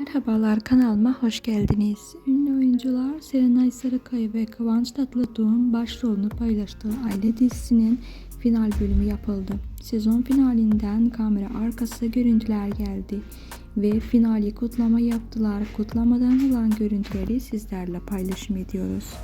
Merhabalar kanalıma hoş geldiniz. Ünlü oyuncular Serenay Sarıkaya ve Kıvanç Tatlıtuğ'un başrolünü paylaştığı Aile dizisinin final bölümü yapıldı. Sezon finalinden kamera arkası görüntüler geldi ve finali kutlama yaptılar. Kutlamadan olan görüntüleri sizlerle paylaşım ediyoruz.